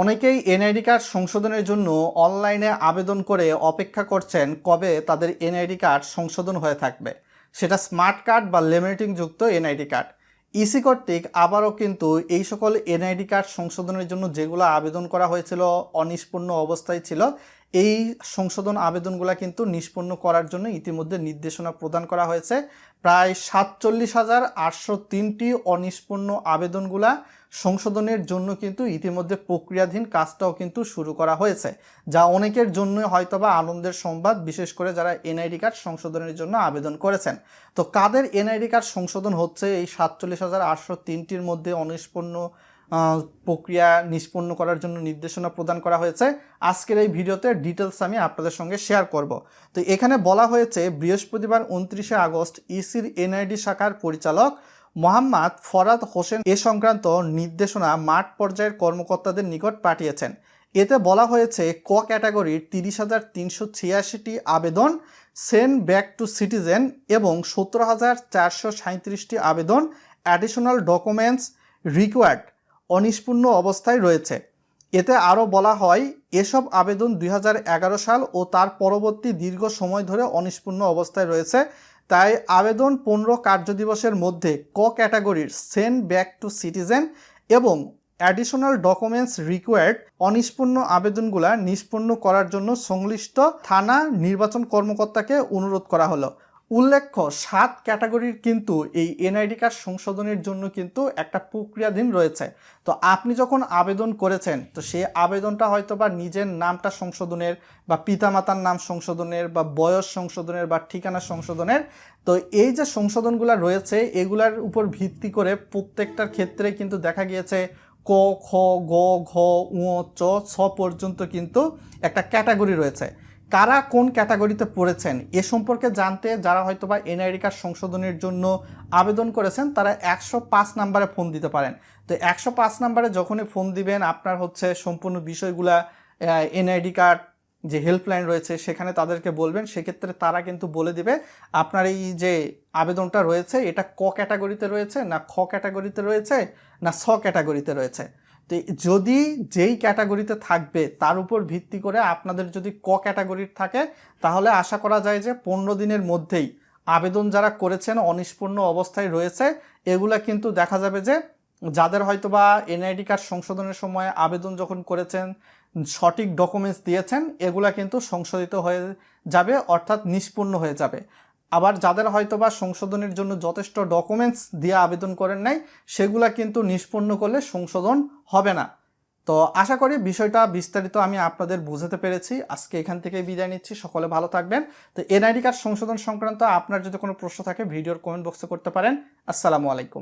অনেকেই NID card সংশোধনের জন্য অনলাইনে আবেদন করে অপেক্ষা করছেন কবে তাদের এনআইডি কার্ড সংশোধন হয়ে থাকবে। সেটা স্মার্ট কার্ড বা লেমিনেটিং যুক্ত এনআইডি কার্ড। ইসি কর্তৃক আবারও কিন্তু এই সকল এনআইডি কার্ড সংশোধনের জন্য যেগুলো আবেদন করা হয়েছিল অনিষ্পন্ন অবস্থায় ছিল এই সংশোধন আবেদনগুলো কিন্তু নিষ্পন্ন করার জন্য ইতিমধ্যে নির্দেশনা প্রদান করা হয়েছে। প্রায় সাতচল্লিশ হাজার আটশো তিনটি অনিষ্পন্ন আবেদনগুলা সংশোধনের জন্য কিন্তু ইতিমধ্যে প্রক্রিয়াধীন কাজটাও কিন্তু শুরু করা হয়েছে, যা অনেকের জন্য হয়তোবা আনন্দের সংবাদ, বিশেষ করে যারা এনআইডি কার্ড সংশোধনের জন্য আবেদন করেছেন। তো কাদের এনআইডি কার্ড সংশোধন হচ্ছে এই সাতচল্লিশ হাজার আটশো তিনটির মধ্যে অনিষ্পন্ন প্রক্রিয়া নিষ্পন্ন করার জন্য নির্দেশনা প্রদান করা হয়েছে। আজকের এই ভিডিওতে ডিটেলস আমি আপনাদের সঙ্গে শেয়ার করব। তো এখানে বলা হয়েছে, বৃহস্পতিবার উনত্রিশে আগস্ট ইসির এনআইডি শাখার পরিচালক মোহাম্মদ ফরাদ হোসেন এ সংক্রান্ত নির্দেশনা মাঠ পর্যায়ের কর্মকর্তাদের নিকট পাঠিয়েছেন। এতে বলা হয়েছে, ক ক্যাটাগরির তিরিশ হাজার তিনশো ছিয়াশিটি আবেদন সেন্ড ব্যাক টু সিটিজেন এবং সতেরো হাজার চারশো সাঁত্রিশটি আবেদন অ্যাডিশনাল ডকুমেন্টস রিকোয়ার্ড অনিষ্পূর্ণ অবস্থায় রয়েছে। এতে আরও বলা হয়, এসব আবেদন দুই হাজার এগারো সাল ও তার পরবর্তী দীর্ঘ সময় ধরে অনিষ্পূর্ণ অবস্থায় রয়েছে। তাই আবেদন পনেরো কার্যদিবসের মধ্যে ক ক্যাটাগরির সেন্ড ব্যাক টু সিটিজেন এবং অ্যাডিশনাল ডকুমেন্টস রিকোয়ার্ড অনিষ্পন্ন আবেদনগুলা নিষ্পন্ন করার জন্য সংশ্লিষ্ট থানা নির্বাচন কর্মকর্তাকে অনুরোধ করা হলো। উল্লেখ্য, সাত ক্যাটাগরির কিন্তু এই এনআইডি কার্ড সংশোধনের জন্য কিন্তু একটা প্রক্রিয়াধীন রয়েছে। তো আপনি যখন আবেদন করেছেন, তো সেই আবেদনটা হয়তো বা নিজের নামটা সংশোধনের বা পিতামাতার নাম সংশোধনের বা বয়স সংশোধনের বা ঠিকানা সংশোধনের, তো এই যে সংশোধনগুলো রয়েছে, এগুলার উপর ভিত্তি করে প্রত্যেকটার ক্ষেত্রে কিন্তু দেখা গিয়েছে ক, খ, গ, ঘ উ চ, ছ পর্যন্ত কিন্তু একটা ক্যাটাগরি রয়েছে। কারা কোন ক্যাটাগরিতে পড়েছেন এ সম্পর্কে জানতে যারা হয়তো বা এনআইডি কার্ড সংশোধনের জন্য আবেদন করেছেন, তারা একশো পাঁচ নাম্বারে ফোন দিতে পারেন। তো একশো পাঁচ নাম্বারে যখনই ফোন দিবেন, আপনার হচ্ছে সম্পূর্ণ বিষয়গুলা এনআইডি কার্ড যে হেল্পলাইন রয়েছে, সেখানে তাদেরকে বলবেন। সেক্ষেত্রে তারা কিন্তু বলে দিবে, আপনার এই যে আবেদনটা রয়েছে, এটা ক ক্যাটাগরিতে রয়েছে, না খ ক্যাটাগরিতে রয়েছে, না স ক্যাটাগরিতে রয়েছে। তো যদি যেই ক্যাটাগরিতে থাকবে, তার উপর ভিত্তি করে আপনাদের যদি ক ক্যাটাগরির থাকে, তাহলে আশা করা যায় যে পনেরো দিনের মধ্যেই আবেদন যারা করেছেন অনিষ্পন্ন অবস্থায় রয়েছে, এগুলা কিন্তু দেখা যাবে যে যাদের হয়তো বা এনআইডি কার্ড সংশোধনের সময় আবেদন যখন করেছেন, সঠিক ডকুমেন্টস দিয়েছেন, এগুলা কিন্তু সংশোধিত হয়ে যাবে, অর্থাৎ নিষ্পন্ন হয়ে যাবে। আবার যাদের হয়তো বা সংশোধনের জন্য যথেষ্ট ডকুমেন্টস দিয়ে আবেদন করেন নাই, সেগুলা কিন্তু নিষ্পন্ন করলে সংশোধন হবে না। তো আশা করি বিষয়টা বিস্তারিত আমি আপনাদের বুঝাতে পেরেছি। আজকে এখান থেকে বিদায় নিচ্ছি। সকলে ভালো থাকবেন। তো এনআইডি কার্ড সংশোধন সংক্রান্ত আপনার যদি কোনো প্রশ্ন থাকে, ভিডিওর কমেন্ট বক্সে করতে পারেন। আসসালামু আলাইকুম।